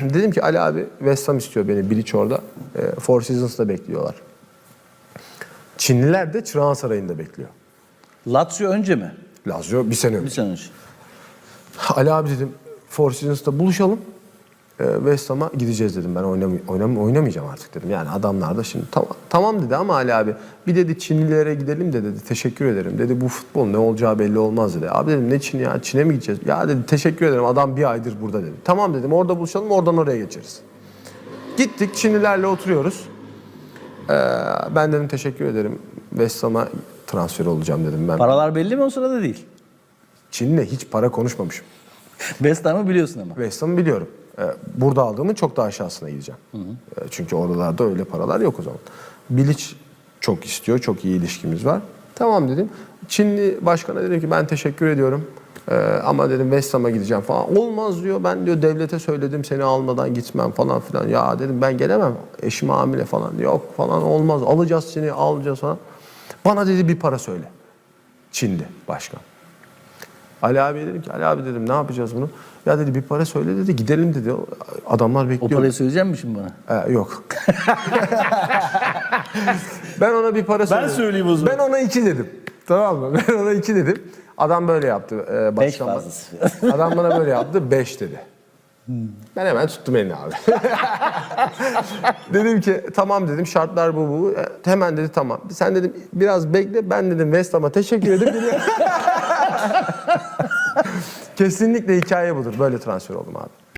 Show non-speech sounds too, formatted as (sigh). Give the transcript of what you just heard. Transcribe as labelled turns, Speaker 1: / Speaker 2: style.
Speaker 1: Dedim ki Ali abi West Ham istiyor beni Bilic orada. E, Four Seasons'da bekliyorlar. Çinliler de Çırağan Sarayı'nda bekliyor.
Speaker 2: Lazio önce mi?
Speaker 1: Lazio bir sene
Speaker 2: Bir
Speaker 1: önce.
Speaker 2: sene önce.
Speaker 1: Ali abi dedim Four Seasons'ta buluşalım. Ee, West Ham'a gideceğiz dedim ben oynam oynam oynamayacağım artık dedim. Yani adamlar da şimdi tamam tamam dedi ama Ali abi bir dedi Çinlilere gidelim de dedi teşekkür ederim. Dedi bu futbol ne olacağı belli olmaz dedi. Abi dedim ne Çin ya Çin'e mi gideceğiz? Ya dedi teşekkür ederim adam bir aydır burada dedi. Tamam dedim orada buluşalım oradan oraya geçeriz. Gittik Çinlilerle oturuyoruz. Ee, ben dedim teşekkür ederim. West Ham'a transfer olacağım dedim ben.
Speaker 2: Paralar belli mi o sırada değil?
Speaker 1: Çin'le hiç para konuşmamışım. (laughs)
Speaker 2: West Ham'ı biliyorsun ama.
Speaker 1: West Ham'ı biliyorum. Ee, Burada aldığımın çok daha aşağısına gideceğim. Ee, Çünkü oralarda öyle paralar yok o zaman. Bilic çok istiyor, çok iyi ilişkimiz var. Tamam dedim. Çinli başkana dedim ki ben teşekkür ediyorum. Ee, ama dedim West Ham'a gideceğim falan. Olmaz diyor. Ben diyor devlete söyledim seni almadan gitmem falan filan. Ya dedim ben gelemem. Eşim hamile falan. Yok falan olmaz. Alacağız seni alacağız falan. Bana dedi bir para söyle. Çin'de başkan. Ali abi dedim ki Ali abi dedim ne yapacağız bunu? Ya dedi bir para söyle dedi gidelim dedi. Adamlar
Speaker 2: O
Speaker 1: bekliyor.
Speaker 2: parayı söyleyecek misin şimdi bana?
Speaker 1: Ee, yok. ben ona bir para söyledim.
Speaker 2: söyleyeyim o zaman.
Speaker 1: Ben ona iki dedim. Tamam mı? (laughs) Ben ona iki dedim. Adam böyle yaptı. Ee,
Speaker 2: Beş fazlası.
Speaker 1: Adam bana böyle yaptı. (laughs) Beş dedi. Ben hemen tuttum elini abi. (laughs) dedim ki tamam dedim şartlar bu bu. E, Hemen dedi tamam. Sen dedim biraz bekle. Ben dedim West Ham'a teşekkür edip gidiyorum. Kesinlikle hikaye budur. Böyle transfer oldum abi.